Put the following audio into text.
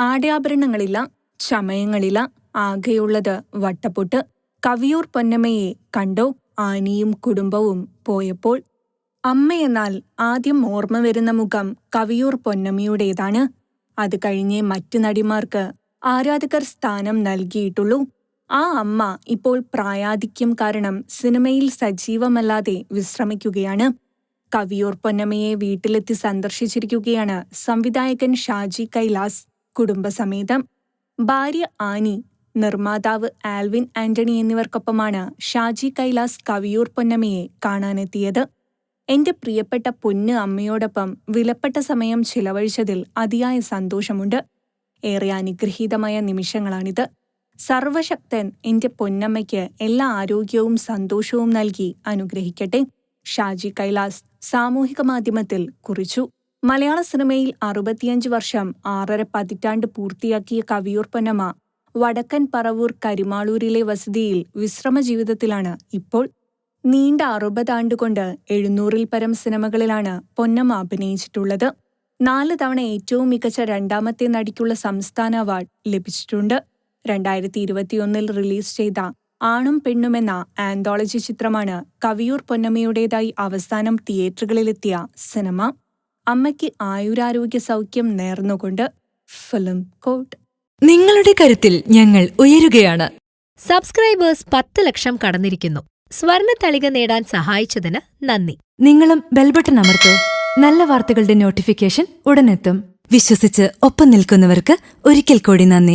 ആടയാഭരണങ്ങളില്ല ചമയങ്ങളില്ല ആകെയുള്ളത് വട്ടപ്പൊട്ട് കവിയൂർ പൊന്നമ്മയെ കണ്ടോ ആനിയും കുടുംബവും പോയപ്പോൾ. അമ്മയെന്നാൽ ആദ്യം ഓർമ്മ വരുന്ന മുഖം കവിയൂർ പൊന്നമ്മയുടേതാണ്. അത് കഴിഞ്ഞേ മറ്റു നടിമാർക്ക് ആരാധകർ സ്ഥാനം നൽകിയിട്ടുള്ളൂ. ആ അമ്മ ഇപ്പോൾ പ്രായാധിക്യം കാരണം സിനിമയിൽ സജീവമല്ലാതെ വിശ്രമിക്കുകയാണ്. കവിയൂർ പൊന്നമ്മയെ വീട്ടിലെത്തി സന്ദർശിച്ചിരിക്കുകയാണ് സംവിധായകൻ ഷാജി കൈലാസ്. കുടുംബസമേതം. ഭാര്യ ആനി നിർമ്മാതാവ് ആൽവിൻ ആന്റണി എന്നിവർക്കൊപ്പമാണ് ഷാജി കൈലാസ് കവിയൂർ പൊന്നമ്മയെ കാണാനെത്തിയത്. എന്റെ പ്രിയപ്പെട്ട പൊന്ന് അമ്മയോടൊപ്പം വിലപ്പെട്ട സമയം ചിലവഴിച്ചതിൽ അതിയായ സന്തോഷമുണ്ട്. ഏറെ അനുഗ്രഹീതമായ നിമിഷങ്ങളാണിത്. സർവശക്തൻ എന്റെ പൊന്നമ്മയ്ക്ക് എല്ലാ ആരോഗ്യവും സന്തോഷവും നൽകി അനുഗ്രഹിക്കട്ടെ ഷാജി കൈലാസ് സാമൂഹിക മാധ്യമത്തിൽ കുറിച്ചു. മലയാള സിനിമയിൽ അറുപത്തിയഞ്ച് വർഷം ആറര പതിറ്റാണ്ട് പൂർത്തിയാക്കിയ കവിയൂർ പൊന്നമ്മ വടക്കൻ പറവൂർ കരിമാളൂരിലെ വസതിയിൽ വിശ്രമ ജീവിതത്തിലാണ് ഇപ്പോൾ. നീണ്ട അറുപതാണ്ടുകൊണ്ട് എഴുന്നൂറിൽ പരം സിനിമകളിലാണ് പൊന്നമ്മ അഭിനയിച്ചിട്ടുള്ളത്. നാല് തവണ ഏറ്റവും മികച്ച രണ്ടാമത്തെ നടിക്കുള്ള സംസ്ഥാന അവാർഡ് ലഭിച്ചിട്ടുണ്ട്. രണ്ടായിരത്തി ഇരുപത്തിയൊന്നിൽ റിലീസ് ചെയ്ത ആണും പെണ്ണുമെന്ന ആന്തോളജി ചിത്രമാണ് കവിയൂർ പൊന്നമ്മയുടേതായി അവസാനം തിയേറ്ററുകളിലെത്തിയ സിനിമ. അമ്മയ്ക്ക് ആയുരാരോഗ്യ സൗഖ്യം നേർന്നുകൊണ്ട് ഫിലിം കോട്ട്. നിങ്ങളുടെ കരുത്തിൽ ഞങ്ങൾ ഉയരുകയാണ്. സബ്സ്ക്രൈബേഴ്സ് പത്ത് ലക്ഷം കടന്നിരിക്കുന്നു. സ്വർണ തളിക നേടാൻ സഹായിച്ചതിന് നന്ദി. നിങ്ങളും ബെൽബട്ടൺ അമർത്തോ. നല്ല വാർത്തകളുടെ നോട്ടിഫിക്കേഷൻ ഉടനെത്തും. വിശ്വസിച്ച് ഒപ്പം നിൽക്കുന്നവർക്ക് ഒരിക്കൽ കൂടി നന്ദി.